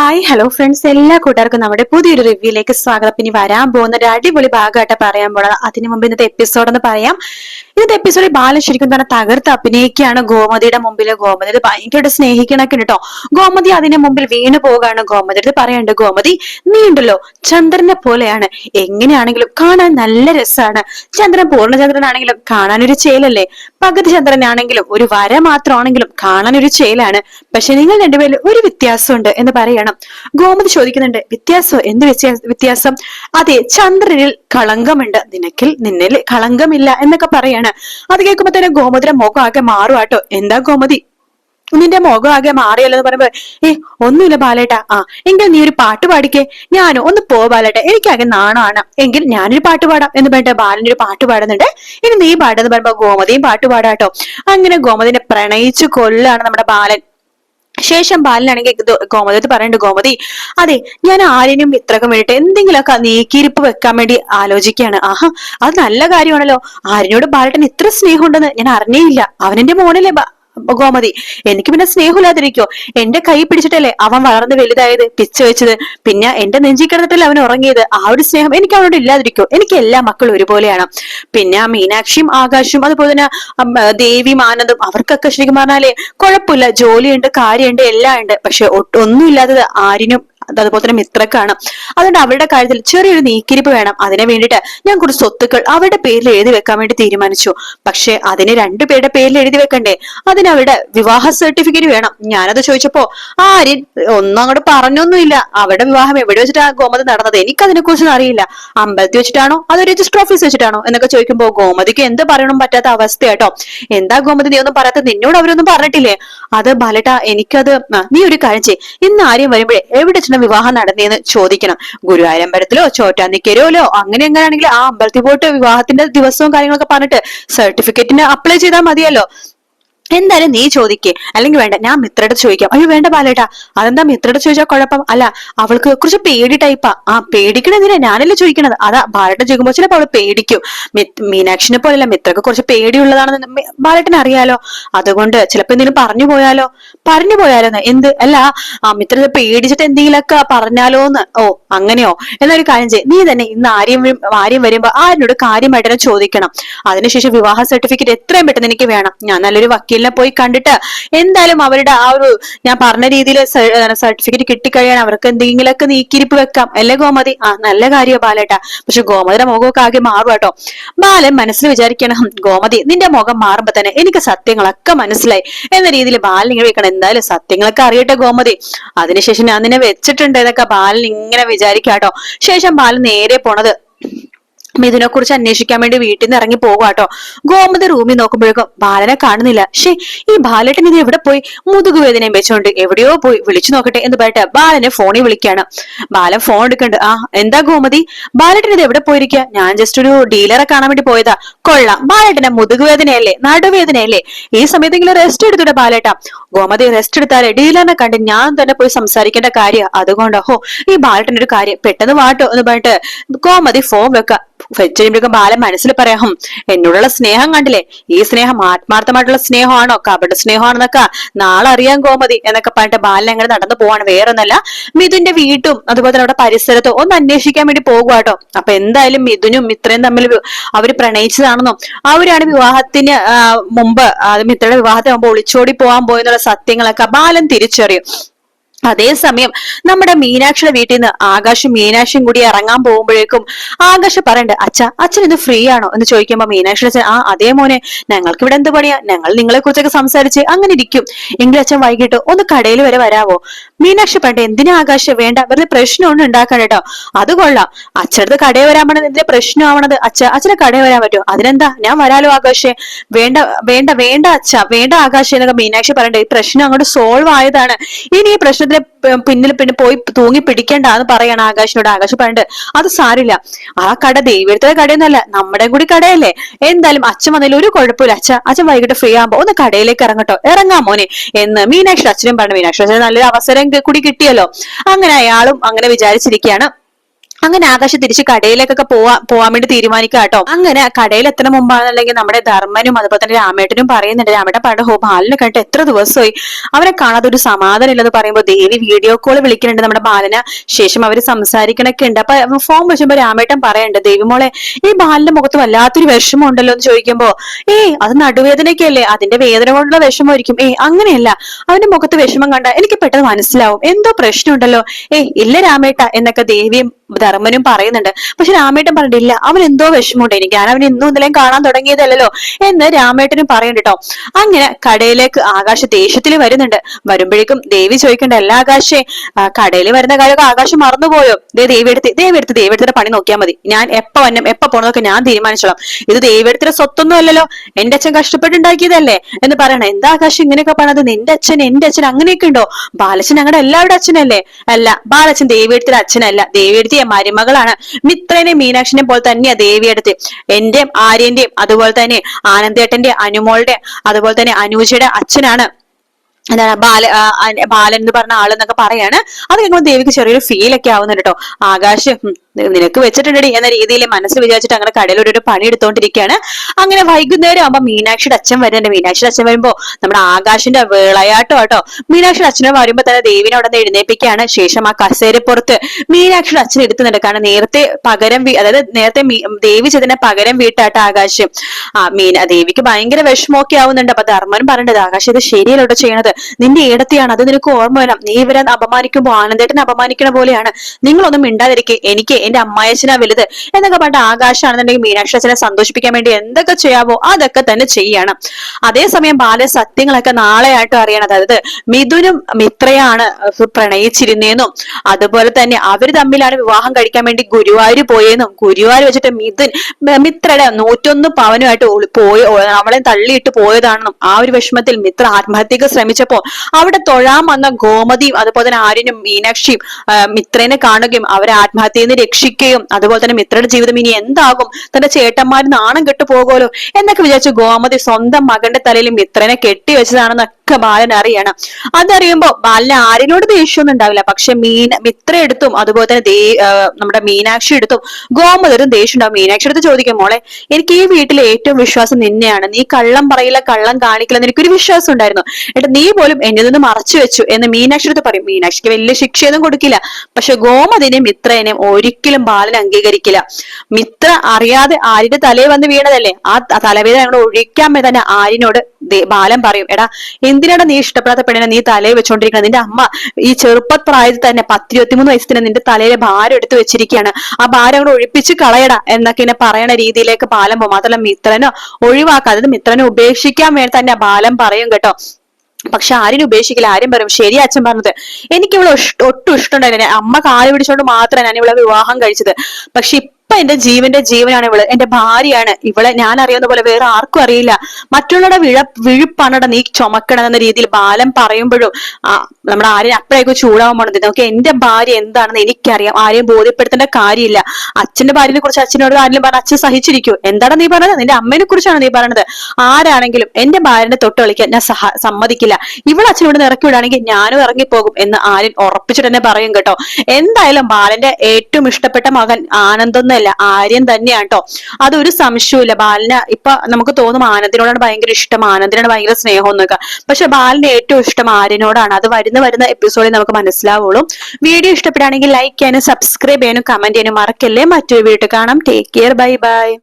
Hi hello friends എല്ലാ കൂട്ടുകാർക്കും നമ്മുടെ പുതിയൊരു റിവ്യൂയിലേക്ക് സ്വാഗതം. ഇനി വരാൻ പോകുന്ന ഒരു അടിപൊളി ഭാഗമായിട്ട് പറയാൻ പോണത് അതിനു മുമ്പ് ഇന്നത്തെ എപ്പിസോഡ് എന്ന് പറയാം. ഇന്നത്തെ എപ്പിസോഡിൽ ബാലൻ ശരിക്കും തന്നെ തകർത്ത് അഭിനയിക്കുകയാണ് ഗോമതിയുടെ മുമ്പിൽ ഗോമതി. ഭയങ്കരമായിട്ട് സ്നേഹിക്കണൊക്കെ കേട്ടോ ഗോമതി അതിന്റെ മുമ്പിൽ വീണു പോവുകയാണ് എടുത്ത് പറയണ്ട് ഗോമതി നീ ഉണ്ടല്ലോ ചന്ദ്രനെ പോലെയാണ്. എങ്ങനെയാണെങ്കിലും കാണാൻ നല്ല രസമാണ് ചന്ദ്രൻ പൂർണചന്ദ്രനാണെങ്കിലും കാണാൻ ഒരു ചേലല്ലേ? പകുതി ചന്ദ്രനാണെങ്കിലും ഒരു വര മാത്രമാണെങ്കിലും കാണാൻ ഒരു ചേലാണ്. പക്ഷെ നിങ്ങൾ രണ്ടുപേരിൽ ഒരു വ്യത്യാസമുണ്ട് എന്ന് പറയണം. ഗോമതി ചോദിക്കുന്നുണ്ട് വ്യത്യാസം? എന്ത് വ്യത്യാ- വ്യത്യാസം? അതെ ചന്ദ്രനിൽ കളങ്കമുണ്ട്. നിനക്കിൽ നിന്നിൽ കളങ്കമില്ല എന്നൊക്കെ പറയാണ്. അത് കേൾക്കുമ്പോ തന്നെ ഗോമതിയുടെ മുഖം ആകെ മാറുവാട്ടോ എന്താ ഗോമതി? നിന്റെ മുഖം ആകെ മാറിയല്ലോ എന്ന് പറയുമ്പോ ഏ ഒന്നുമില്ല ബാലേട്ട. ആ എങ്കിൽ നീ ഒരു പാട്ട് പാടിക്കേ. ഞാനോ ഒന്ന് പോ ബാലേട്ട. എനിക്കാകെ നാണമാണ് എങ്കിൽ ഞാനൊരു പാട്ട് പാടാം. എന്ന് പറഞ്ഞിട്ട് ബാലനൊരു പാട്ട് പാടുന്നുണ്ട്. ഇനി നീ പാടെന്ന് പറയുമ്പോ ഗോമതിയും പാട്ട് പാടാട്ടോ. അങ്ങനെ ഗോമതിനെ പ്രണയിച്ചു കൊല്ലാണ് നമ്മുടെ ബാലൻ. ശേഷം ബാലനാണെങ്കിൽ ഗോമതി പറയുന്നുണ്ട് ഗോമതി അതെ ഞാൻ ആര്യനും ഇത്രക്കും വേണ്ടിട്ട് എന്തെങ്കിലുമൊക്കെ നീക്കിയിരിപ്പ് വെക്കാൻ വേണ്ടി ആലോചിക്കുകയാണ്. ആഹാ അത് നല്ല കാര്യമാണല്ലോ. ആര്യനോട് ബാലട്ടൻ ഇത്ര സ്നേഹമുണ്ടെന്ന് ഞാൻ അറിഞ്ഞേയില്ല അവനെന്റെ മോനല്ലേ ഗോമതി എനിക്ക് പിന്നെ സ്നേഹമില്ലാതിരിക്കോ? എന്റെ കൈ പിടിച്ചിട്ടല്ലേ അവൻ വളർന്ന് വലുതായത് പിച്ച വെച്ചത്. പിന്നെ എന്റെ നെഞ്ചി കിടന്നിട്ടല്ലേ അവൻ ഉറങ്ങിയത്. ആ ഒരു സ്നേഹം എനിക്ക് അവനോട് ഇല്ലാതിരിക്കോ? എനിക്ക് എല്ലാ മക്കളും ഒരുപോലെയാണ്. പിന്നെ മീനാക്ഷിയും ആകാശും അതുപോലെ തന്നെ ദേവിയും ആനന്ദും അവർക്കൊക്കെ ശരിക്കും പറഞ്ഞാലേ കുഴപ്പമില്ല. ജോലിയുണ്ട് കാര്യമുണ്ട് എല്ലാം ഉണ്ട് പക്ഷെ ഒന്നും ഇല്ലാത്തത് ആരിനും അതുപോലെ തന്നെ മിത്രക്കാണ്. അതുകൊണ്ട് അവരുടെ കാര്യത്തിൽ ചെറിയൊരു നീക്കിരിപ്പ് വേണം. അതിനെ വേണ്ടിയിട്ട് ഞാൻ കുറച്ച് സ്വത്തുക്കൾ അവരുടെ പേരിൽ എഴുതി വെക്കാൻ വേണ്ടി തീരുമാനിച്ചു. പക്ഷെ അതിന് രണ്ടു പേരുടെ പേരിൽ എഴുതി വെക്കണ്ടേ? അതിന് അവരുടെ വിവാഹ സർട്ടിഫിക്കറ്റ് വേണം. ഞാനത് ചോദിച്ചപ്പോ ആര്യൻ ഒന്നും അങ്ങോട്ട് പറഞ്ഞൊന്നുമില്ല. അവരുടെ വിവാഹം എവിടെ വെച്ചിട്ടാണ് ഗോമതി നടന്നത്? എനിക്ക് അതിനെ കുറിച്ച് അറിയില്ല. അമ്പലത്തിൽ വെച്ചിട്ടാണോ? അതോ രജിസ്റ്റർ ഓഫീസ് വെച്ചിട്ടാണോ? എന്നൊക്കെ ചോദിക്കുമ്പോൾ ഗോമതിക്ക് എന്ത് പറയണം പറ്റാത്ത അവസ്ഥയാട്ടോ. എന്താ ഗോമതി നീ ഒന്നും പറയാത്ത? നിന്നോട് അവരൊന്നും പറഞ്ഞിട്ടില്ലേ? അത് ബാലട്ട എനിക്കത് നീ ഒരു കാര്യം ചെയ്യ്. ഇന്ന് ആര്യം വരുമ്പോഴേ എവിടെ വിവാഹം നടന്നതെന്ന് ചോദിക്കണം. ഗുരുവായൂരമ്പലത്തിലോ ചോറ്റാനിക്കരയിലോ അങ്ങനെ എങ്ങനെയാണെങ്കിൽ ആ അമ്പലത്തിൽ പോയിട്ട് വിവാഹത്തിന്റെ ദിവസവും കാര്യങ്ങളൊക്കെ പറഞ്ഞിട്ട് സർട്ടിഫിക്കറ്റിന് അപ്ലൈ ചെയ്താൽ മതിയല്ലോ. എന്തായാലും നീ ചോദിക്കേ. അല്ലെങ്കിൽ വേണ്ട ഞാൻ മിത്രയുടെ ചോദിക്കാം. അയ്യോ വേണ്ട ബാലേട്ടാ. അതെന്താ മിത്രയുടെ ചോദിച്ചാൽ കുഴപ്പം? അല്ല അവൾക്ക് കുറച്ച് പേടി ടൈപ്പാ ആ. പേടിക്കണെന്തിനാ ഞാനല്ലേ ചോദിക്കണത്? അതാ ബാലേട്ടൻ ചോദിക്കുമ്പോൾ ചിലപ്പോൾ അവൾ പേടിക്കും. മീനാക്ഷിനെ പോലെയല്ല മിത്രക്ക് കുറച്ച് പേടിയുള്ളതാണെന്ന് ബാലേട്ടന് അറിയാലോ. അതുകൊണ്ട് ചിലപ്പോ എന്തെങ്കിലും പറഞ്ഞു പോയാലോ. പറഞ്ഞു പോയാലോ എന്ത്? അല്ല ആ മിത്ര പേടിച്ചിട്ട് എന്തെങ്കിലുമൊക്കെ പറഞ്ഞാലോന്ന്. ഓ അങ്ങനെയോ? എന്നൊരു കാര്യം ചെയ്യും. നീ തന്നെ ഇന്ന് ആര്യം ആരെയും ആര്യം വരുമ്പോ ആരിനോട് കാര്യമായിട്ട് ചോദിക്കണം. അതിനുശേഷം വിവാഹ സർട്ടിഫിക്കറ്റ് എത്രയും പെട്ടെന്ന് എനിക്ക് വേണം. ഞാൻ നല്ലൊരു വക്കീലിനെ പോയി കണ്ടിട്ട് എന്തായാലും അവരുടെ ആ ഒരു ഞാൻ പറഞ്ഞ രീതിയിൽ സർട്ടിഫിക്കറ്റ് കിട്ടിക്കഴിയാൻ അവർക്ക് എന്തെങ്കിലുമൊക്കെ നീക്കിരിപ്പ് വെക്കാം. അല്ലേ ഗോമതി? ആ നല്ല കാര്യമാണ് ബാലേട്ട. പക്ഷെ ഗോമതിയുടെ മുഖമൊക്കെ ആകെ മാറും കേട്ടോ ബാലൻ മനസ്സിൽ വിചാരിക്കണം "ഹും, ഗോമതി നിന്റെ മുഖം മാറുമ്പോ തന്നെ എനിക്ക് സത്യങ്ങളൊക്കെ മനസ്സിലായി. എന്ന രീതിയിൽ ബാലൻ ഇങ്ങനെ വെക്കണം. എന്തായാലും സത്യങ്ങളൊക്കെ അറിയട്ടെ ഗോമതി. അതിനുശേഷം ഞാൻ നിന്നെ വെച്ചിട്ടുണ്ട് എന്നൊക്കെ ബാലൻ ഇങ്ങനെ വിചാരിക്കാട്ടോ ശേഷം ബാലൻ നേരെ പോണത് മിഥുനെ കുറിച്ച് അന്വേഷിക്കാൻ വേണ്ടി വീട്ടിൽ നിന്ന് ഇറങ്ങി പോവാട്ടോ ഗോമതി റൂമിൽ നോക്കുമ്പോഴേക്കും ബാലനെ കാണുന്നില്ല. ഷേ ഈ ബാലേട്ടൻ ഇത് എവിടെ പോയി? മുതുകുവേദനയും വെച്ചോണ്ട് എവിടെയോ പോയി. വിളിച്ചു നോക്കട്ടെ എന്ന് പറഞ്ഞിട്ട് ബാലനെ ഫോണിൽ വിളിക്കാണ്. ബാലൻ ഫോൺ എടുക്കണ്ട്. ആ എന്താ ഗോമതി? ബാലേട്ടൻ ഇത് എവിടെ പോയിരിക്കുക ഞാൻ ജസ്റ്റ് ഒരു ഡീലറെ കാണാൻ വേണ്ടി പോയതാ. കൊള്ളാം. ബാലേട്ടന്റെ മുതുകുവേദനയല്ലേ നടുവേദനയല്ലേ? ഈ സമയത്തെങ്കിലും റെസ്റ്റ് എടുത്തൂടെ ബാലേട്ട? ഗോമതി റെസ്റ്റ് എടുത്താലേ ഡീലറിനെ കണ്ട് ഞാൻ തന്നെ പോയി സംസാരിക്കേണ്ട കാര്യം. അതുകൊണ്ട്. ഹോ ഈ ബാലേട്ടന്റെ ഒരു കാര്യം പെട്ടെന്ന് വാട്ടോ എന്ന് പറഞ്ഞിട്ട് ഗോമതി ഫോൺ വെക്ക. വെച്ചുകഴിയുമ്പോഴേക്കും ബാലൻ മനസ്സിൽ പറയാം "ഹും, എന്നോടുള്ള സ്നേഹം കണ്ടില്ലേ? ഈ സ്നേഹം ആത്മാർത്ഥമായിട്ടുള്ള സ്നേഹമാണോ? കപട സ്നേഹമാണെന്നൊക്കെ നാളെ അറിയാൻ ഗോമതി എന്നൊക്കെ പറഞ്ഞിട്ട് ബാലൻ അങ്ങനെ നടന്നു പോവാണ്. വേറൊന്നല്ല മിഥുന്റെ വീട്ടും അതുപോലെ തന്നെ അവിടെ പരിസരത്തും ഒന്ന് അന്വേഷിക്കാൻ വേണ്ടി പോകുവാട്ടോ അപ്പൊ എന്തായാലും മിഥുനും മിത്രയും തമ്മിൽ അവർ പ്രണയിച്ചതാണെന്നും അവരാണ് വിവാഹത്തിന് മുമ്പ് മിത്രയുടെ വിവാഹത്തിന് മുമ്പ് ഒളിച്ചോടി പോകാൻ പോയെന്നുള്ള സത്യങ്ങളൊക്കെ ബാലൻ തിരിച്ചറിയും. അതേസമയം നമ്മുടെ മീനാക്ഷിയുടെ വീട്ടിൽ നിന്ന് ആകാശും മീനാക്ഷിയും കൂടി ഇറങ്ങാൻ പോകുമ്പോഴേക്കും ആകാശ് പറയണ്ട് അച്ഛ അച്ഛൻ ഇത് ഫ്രീ ആണോ? എന്ന് ചോദിക്കുമ്പോൾ മീനാക്ഷി അച്ഛൻ ആ അതേ മോനെ ഞങ്ങൾക്ക് ഇവിടെ എന്ത് പണിയാ? ഞങ്ങൾ നിങ്ങളെ കുറിച്ചൊക്കെ സംസാരിച്ച് അങ്ങനെ ഇരിക്കും. എങ്കിലും അച്ഛൻ വൈകിട്ട് ഒന്ന് കടയിൽ വരെ വരാവോ? മീനാക്ഷി പറയട്ടെ എന്തിനാ ആകാശ? വേണ്ട വെറുതെ പ്രശ്നമൊന്നും ഉണ്ടാക്കാൻ കേട്ടോ അത് കൊള്ളാം. അച്ഛനടുത്ത് കടയിൽ വരാൻ പറഞ്ഞത് എന്തിനാ പ്രശ്നമാവണത് അച്ഛ അച്ഛനെ കടയിൽ വരാൻ പറ്റുമോ അതിനെന്താ? ഞാൻ വരാലോ ആകാശേ? വേണ്ട വേണ്ട വേണ്ട അച്ഛ വേണ്ട ആകാശ എന്നൊക്കെ മീനാക്ഷി പറയണ്ടേ. ഈ പ്രശ്നം അങ്ങോട്ട് സോൾവ് ആയതാണ്. ഇനി ഈ പ്രശ്നത്തിന് പ- പിന്നിൽ പിന്നെ പോയി തൂങ്ങി പിടിക്കേണ്ട എന്ന് പറയാണ് ആകാശിനോട്. ആകാശ് പറഞ്ഞിട്ട് അത് സാരില്ല ആ കട ദൈവത്തിലെ കടയൊന്നല്ല നമ്മുടെ കൂടി കടയല്ലേ? എന്തായാലും അച്ഛൻ വന്നതിൽ ഒരു കുഴപ്പമില്ല. അച്ഛ അച്ഛൻ വൈകിട്ട് ഫ്രീ ആകുമ്പോ ഒന്ന് കടയിലേക്ക് ഇറങ്ങട്ടോ. ഇറങ്ങാം മോനെ. എന്ന് മീനാക്ഷി അച്ഛനും പറഞ്ഞു. മീനാക്ഷി അച്ഛന് നല്ലൊരു അവസരം കൂടി കിട്ടിയല്ലോ. അങ്ങനെ അയാളും അങ്ങനെ വിചാരിച്ചിരിക്കുകയാണ്. അങ്ങനെ ആകാശ് തിരിച്ച് കടയിലേക്കൊക്കെ പോവാ പോവാൻ വേണ്ടി തീരുമാനിക്കുക കേട്ടോ അങ്ങനെ കടയിൽ എത്ര മുമ്പാണെന്നുണ്ടെങ്കിൽ നമ്മുടെ ധർമ്മനും അതുപോലെ തന്നെ രാമേട്ടനും പറയുന്നുണ്ട് രാമേട്ടൻ പണ്ട് ഹോ ബാലിനെ കണ്ടിട്ട് എത്ര ദിവസമായി? അവരെ കാണാതെ ഒരു സമാധാനം ഇല്ലെന്ന് പറയുമ്പോൾ ദേവി വീഡിയോ കോൾ വിളിക്കുന്നുണ്ട് നമ്മുടെ ബാലന. ശേഷം അവർ സംസാരിക്കണൊക്കെ ഉണ്ട്. അപ്പൊ ഫോൺ വെച്ചുമ്പോ രാമേട്ടൻ പറയണ്ട് ദേവി മോളെ ഈ ബാലിന്റെ മുഖത്ത് വല്ലാത്തൊരു വിഷമം ഉണ്ടല്ലോ എന്ന് ചോദിക്കുമ്പോ ഏയ് അത് നടുവേദനയ്ക്കല്ലേ അതിന്റെ വേദന കൊണ്ടുള്ള വിഷമമായിരിക്കും. ഏയ് അങ്ങനെയല്ല. അവന്റെ മുഖത്ത് വിഷമം കണ്ട എനിക്ക് പെട്ടെന്ന് മനസ്സിലാവും. എന്തോ പ്രശ്നമുണ്ടല്ലോ. ഏയ് ഇല്ല രാമേട്ട എന്നൊക്കെ ദേവിയും ധർമ്മനും പറയുന്നുണ്ട്. പക്ഷെ രാമേട്ടൻ പറഞ്ഞിട്ടില്ല. അവൻ എന്തോ വിഷമമുണ്ട് എനിക്ക്. ഞാൻ അവൻ ഇന്നും ഇന്നലെയും കാണാൻ തുടങ്ങിയതല്ലോ എന്ന് രാമേട്ടനും പറയുന്നുണ്ട് കേട്ടോ. അങ്ങനെ കടയിലേക്ക് ആകാശ ദേഷ്യത്തിൽ വരുന്നുണ്ട്. വരുമ്പോഴേക്കും ദേവി ചോദിക്കേണ്ട എല്ലാ ആകാശേ കടയിൽ വരുന്ന കാര്യമൊക്കെ ആകാശം മറന്നുപോയോ? ദേ ദേവി എടുത്ത് ദേവി എടുത്ത് ദേവി എടുത്തിട്ട് പണി നോക്കിയാൽ മതി. ഞാൻ എപ്പ വന്നും എപ്പ പോണതൊക്കെ ഞാൻ തീരുമാനിച്ചോളാം. ഇത് ദേവി എടുത്തിട്ട് സ്വത്തൊന്നും അല്ലല്ലോ. എന്റെ അച്ഛൻ കഷ്ടപ്പെട്ടുണ്ടാക്കിയതല്ലേ? എന്ന് പറയണം. എന്താ ആകാശം ഇങ്ങനെയൊക്കെ പറഞ്ഞത് നിന്റെ അച്ഛൻ എന്റെ അച്ഛൻ അങ്ങനെയൊക്കെ ഉണ്ടോ? ബാലച്ചൻ ഞങ്ങളുടെ എല്ലാവരുടെ അച്ഛനല്ലേ? അല്ല ബാലച്ചൻ ദേവി എടുത്തിട്ട് അച്ഛനല്ല. ദേവി എടുത്തിയ മരുമകളാണ്. മിത്രനെ മീനാക്ഷിനെ പോലെ തന്നെയാ ദേവി എടുത്ത് എന്റെയും ആര്യന്റെയും അതുപോലെ തന്നെ ആനന്ദേട്ടന്റെ അനുമോളുടെ അതുപോലെ തന്നെ അനൂജയുടെ അച്ഛനാണ്. എന്താണ് ബാല ബാലൻ എന്ന് പറഞ്ഞ ആളെന്നൊക്കെ പറയാണ്. അത് കേൾക്കുമ്പോൾ ദേവിക്ക് ചെറിയൊരു ഫീൽ ഒക്കെ ആവുന്നുണ്ട് കേട്ടോ. ആകാശ് നിനക്ക് വെച്ചിട്ടുണ്ടടി എന്ന രീതിയിൽ മനസ്സിൽ വിചാരിച്ചിട്ട് അങ്ങനെ കടയിൽ ഒരു പണി എടുത്തോണ്ടിരിക്കുകയാണ് അങ്ങനെ വൈകുന്നേരം ആകുമ്പോ മീനാക്ഷിയുടെ അച്ഛൻ വരുന്നുണ്ട്. മീനാക്ഷിയുടെ അച്ഛൻ വരുമ്പോ നമ്മുടെ ആകാശിന്റെ വിളയാട്ടോ കേട്ടോ മീനാക്ഷിയുടെ അച്ഛനെ വരുമ്പോ തന്നെ ദേവിനെ അവിടെ എഴുന്നേപ്പിക്കുകയാണ് ശേഷം ആ കസേരപ്പുറത്ത് മീനാക്ഷിയുടെ അച്ഛൻ എടുക്കുന്നുണ്ട് കാരണം നേരത്തെ പകരം അതായത് നേരത്തെ ദേവി ചെയ്തതിനെ പകരം വീട്ടാട്ട ആകാശം. ആ മീന ദേവിക്ക് ഭയങ്കര വിഷമമൊക്കെ ആവുന്നുണ്ട്. അപ്പൊ ധർമ്മൻ പറഞ്ഞത് ആകാശം ഇത് ശരിയല്ലോട്ടോ ചെയ്യണത്. നിന്റെ ഇടത്തെയാണ്. അത് നിനക്ക് ഓർമ്മ വേണം നീ ഇവരെ അപമാനിക്കുമ്പോൾ ആനന്ദേട്ടനെ അപമാനിക്കണ പോലെയാണ്. നിങ്ങളൊന്നും മിണ്ടാതിരിക്കെ. എനിക്ക് എന്റെ അമ്മായച്ചനാ വലുത് എന്നൊക്കെ പറഞ്ഞിട്ട് ആകാശാണെന്നുണ്ടെങ്കിൽ മീനാക്ഷി അച്ഛനെ സന്തോഷിപ്പിക്കാൻ വേണ്ടി എന്തൊക്കെ ചെയ്യാവോ അതൊക്കെ തന്നെ ചെയ്യണം. അതേസമയം ബാല സത്യങ്ങളൊക്കെ നാളെയായിട്ടും അറിയണം. അതായത് മിഥുനും മിത്രയാണ് പ്രണയിച്ചിരുന്നേന്നും അതുപോലെ തന്നെ അവർ തമ്മിലാണ് വിവാഹം കഴിക്കാൻ വേണ്ടി ഗുരുവായൂർ പോയെന്നും ഗുരുവായൂർ വെച്ചിട്ട് മിഥുൻ മിത്രയുടെ നൂറ്റൊന്ന് പവനുമായിട്ട് പോയി അവളെ തള്ളിയിട്ട് പോയതാണെന്നും ആ ഒരു വിഷമത്തിൽ മിത്ര ആത്മഹത്യക്ക് ശ്രമിച്ചപ്പോ അവിടെ തൊഴാൻ വന്ന ഗോമതിയും അതുപോലെ തന്നെ ആര്യനും മീനാക്ഷിയും മിത്രനെ കാണുകയും അവരെ ആത്മഹത്യയിൽ രക്ഷിക്കുകയും അതുപോലെ തന്നെ മിത്രയുടെ ജീവിതം ഇനി എന്താകും? തന്റെ ചേട്ടന്മാർ നാണം കെട്ടു പോകുമല്ലോ എന്നൊക്കെ വിചാരിച്ചു ഗോമതി സ്വന്തം മകന്റെ തലയിൽ മിത്രനെ കെട്ടിവെച്ചതാണെന്നൊക്കെ ബാലൻ അറിയണം. അതറിയുമ്പോ ബാലന് ആരിനോട് ദേഷ്യമൊന്നും ഉണ്ടാവില്ല. പക്ഷെ മീൻ മിത്ര എടുത്തും അതുപോലെ തന്നെ ദേ നമ്മുടെ മീനാക്ഷി എടുത്തും ഗോമതരും ദേഷ്യം ഉണ്ടാവും. മീനാക്ഷി എടുത്ത് ചോദിക്കും മോളെ എനിക്ക് ഈ വീട്ടിലെ ഏറ്റവും വിശ്വാസം നിന്നെയാണ്. നീ കള്ളം പറയില്ല കള്ളം കാണിക്കില്ല എനിക്കൊരു വിശ്വാസം ഉണ്ടായിരുന്നു. എന്നിട്ട് നീ പോലും എന്നിൽ നിന്ന് മറച്ചു വെച്ചു. എന്ന് മീനാക്ഷി എടുത്ത് പറയും. മീനാക്ഷിക്ക് വലിയ ശിക്ഷയൊന്നും കൊടുക്കില്ല. പക്ഷെ ഗോമതിനെയും മിത്രേനെയും ഒരിക്കലും ബാലൻ അംഗീകരിക്കില്ല. മിത്ര അറിയാതെ ആര്യന്റെ തലയിൽ വന്ന് വീണതല്ലേ? ആ തലവേദന ഞങ്ങൾ ഒഴിക്കാൻ തന്നെ ആര്യനോട് ദേ- ബാലൻ പറയും എടാ എന്തിനാണ് നീ ഇഷ്ടപ്പെടാത്ത പെണ്ണിനെ നീ തലയിൽ വെച്ചോണ്ടിരിക്കണം? നിന്റെ അമ്മ ഈ ചെറുപ്പപ്രായത്തിൽ തന്നെ പത്തിരുപത്തിമൂന്ന് വയസ്സിൽ തന്നെ നിന്റെ തലയിലെ ഭാരം എടുത്തു വെച്ചിരിക്കുകയാണ് ആ ഭാരം അങ്ങോട്ട് ഒഴിപ്പിച്ച് കളയടാ എന്നൊക്കെ ഇങ്ങനെ പറയണ രീതിയിലേക്ക് ബാലൻ പോകും മാത്രമല്ല മിത്രനോ ഒഴിവാക്കാതെ അതായത് മിത്രനെ ഉപേക്ഷിക്കാൻ വേണ്ടി തന്നെ ബാലൻ പറയും കേട്ടോ. പക്ഷെ ആരും ഉപേക്ഷിക്കില്ല ആരും പറയും. ശരി അച്ഛൻ പറഞ്ഞത് എനിക്ക് ഇവളെ ഇഷ്ട- ഒട്ടും ഇഷ്ടമുണ്ടായില്ല. അമ്മ കാൽ പിടിച്ചോണ്ട് മാത്രമേ ഞാൻ ഇവളെ വിവാഹം കഴിച്ചത്. പക്ഷെ ഇപ്പൊ എന്റെ ജീവന്റെ ജീവനാണ് ഇവൾ. എന്റെ ഭാര്യയാണ് ഇവളെ. ഞാൻ അറിയുന്ന പോലെ വേറെ ആർക്കും അറിയില്ല. മറ്റുള്ളവരുടെ വിഴ വിഴുപ്പാണട നീ ചുമക്കണം എന്ന രീതിയിൽ ബാലൻ പറയുമ്പോഴും നമ്മുടെ ആരെയും അപ്പോഴേക്കും ചൂടാവാൻ പോണത്. നോക്കി എന്റെ ഭാര്യ എന്താണെന്ന് എനിക്കറിയാം. ആരെയും ബോധ്യപ്പെടുത്തേണ്ട കാര്യമില്ല. അച്ഛന്റെ ഭാര്യനെ കുറിച്ച് അച്ഛനോട് ആരെങ്കിലും പറഞ്ഞ അച്ഛൻ സഹിച്ചിരിക്കൂ. എന്താണ് നീ പറഞ്ഞത്? നിന്റെ അമ്മേനെ കുറിച്ചാണ് നീ പറഞ്ഞത്. ആരാണെങ്കിലും എന്റെ ഭാര്യനെ തൊട്ട് കളിക്കാൻ ഞാൻ സഹ സമ്മതിക്കില്ല. ഇവിടെ അച്ഛനോട് ഇറക്കി വിടുകയാണെങ്കിൽ ഞാനും ഇറങ്ങിപ്പോകും എന്ന് ആര്യൻ ഉറപ്പിച്ചിട്ട് തന്നെ പറയും കേട്ടോ. എന്തായാലും ബാലന്റെ ഏറ്റവും ഇഷ്ടപ്പെട്ട മകൻ ആനന്ദൊന്നല്ല ആര്യൻ തന്നെയാണ് കേട്ടോ അതൊരു സംശയമില്ല ബാലന് ഇപ്പൊ നമുക്ക് തോന്നും ആനന്ദിനോടാണ് ഭയങ്കര ഇഷ്ടം ആനന്ദിനോട് ഭയങ്കര സ്നേഹം എന്നൊക്കെ പക്ഷെ ബാലിന് ഏറ്റവും ഇഷ്ടം ആര്യനോടാണ്. അത് വരുന്ന വരുന്ന എപ്പിസോഡിൽ നമുക്ക് മനസ്സിലാവുള്ളൂ. വീഡിയോ ഇഷ്ടപ്പെടുകയാണെങ്കിൽ ലൈക്ക് ചെയ്യാനും സബ്സ്ക്രൈബ് ചെയ്യാനും കമന്റ് ചെയ്യാനും മറക്കല്ലേ. മറ്റൊരു വീട്ടിൽ കാണാം. Take care bye bye